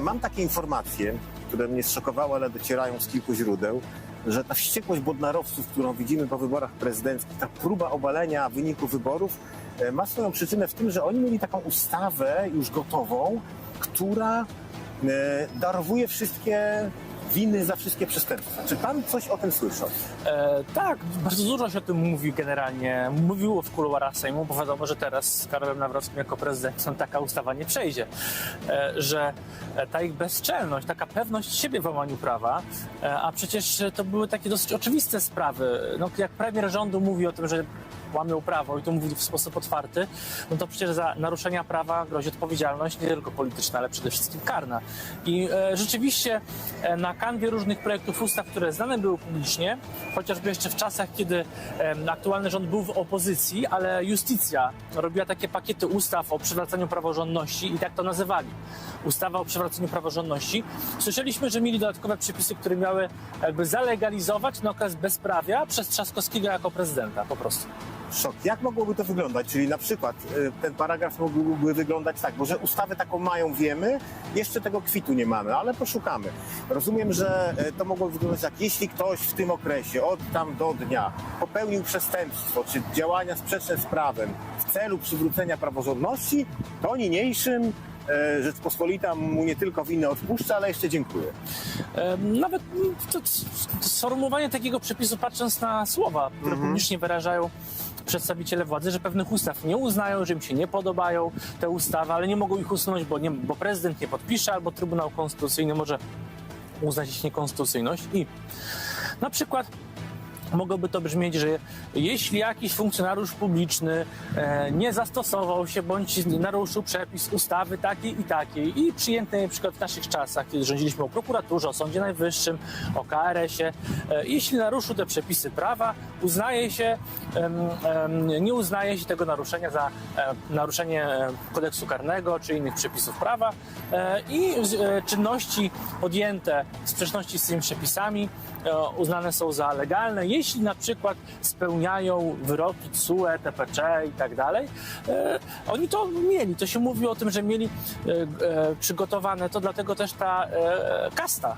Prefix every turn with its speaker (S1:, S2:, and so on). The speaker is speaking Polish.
S1: Mam takie informacje, które mnie zszokowały, ale docierają z kilku źródeł, że ta wściekłość bodnarowców, którą widzimy po wyborach prezydenckich, ta próba obalenia wyniku wyborów e, ma swoją przyczynę w tym, że oni mieli taką ustawę już gotową, która e, darowuje wszystkie winy za wszystkie przestępstwa. Czy pan coś o tym słyszał?
S2: E, tak, bardzo dużo się o tym mówi generalnie. Mówiło w kuluarach Sejmu, bo wiadomo, że teraz z Karolem Nawrockim jako prezydentem taka ustawa nie przejdzie. E, że e, ta ich bezczelność, taka pewność siebie w łamaniu prawa, e, a przecież to były takie dosyć oczywiste sprawy. No, jak premier rządu mówi o tym, że łamią prawo i to mówi w sposób otwarty, no to przecież za naruszenia prawa grozi odpowiedzialność nie tylko polityczna, ale przede wszystkim karna. I e, rzeczywiście e, na kanwie różnych projektów ustaw, które znane były publicznie, chociażby jeszcze w czasach, kiedy aktualny rząd był w opozycji, ale justicja robiła takie pakiety ustaw o przywracaniu praworządności i tak to nazywali. Ustawa o przywracaniu praworządności. Słyszeliśmy, że mieli dodatkowe przepisy, które miały jakby zalegalizować na okres bezprawia przez Trzaskowskiego jako prezydenta po prostu.
S1: Szok. Jak mogłoby to wyglądać? Czyli na przykład y, ten paragraf mógłby wyglądać tak, bo że ustawę taką mają, wiemy, jeszcze tego kwitu nie mamy, ale poszukamy. Rozumiem, że y, to mogłoby wyglądać tak, jeśli ktoś w tym okresie, od tam do dnia, popełnił przestępstwo czy działania sprzeczne z prawem w celu przywrócenia praworządności, to niniejszym y, Rzeczpospolita mu nie tylko winę odpuszcza, ale jeszcze dziękuję.
S2: E, Nawet mm, to, sformułowanie takiego przepisu, patrząc na słowa, które publicznie wyrażają przedstawiciele władzy, że pewnych ustaw nie uznają, że im się nie podobają te ustawy, ale nie mogą ich usunąć, bo, nie, bo prezydent nie podpisze albo Trybunał Konstytucyjny może uznać niekonstytucyjność. I na przykład mogłoby to brzmieć, że jeśli jakiś funkcjonariusz publiczny e, nie zastosował się bądź naruszył przepis ustawy takiej i takiej i przyjętej na przykład w naszych czasach, kiedy rządziliśmy o prokuraturze, o Sądzie Najwyższym, o KRS-ie, e, jeśli naruszył te przepisy prawa, uznaje się, nie uznaje się tego naruszenia za e, naruszenie kodeksu karnego czy innych przepisów prawa i czynności podjęte w sprzeczności z tymi przepisami uznane są za legalne, jeśli na przykład spełniają wyroki TSUE, TPC i tak dalej. E, Oni to mieli, to się mówi o tym, że mieli e, e, przygotowane, to dlatego też ta kasta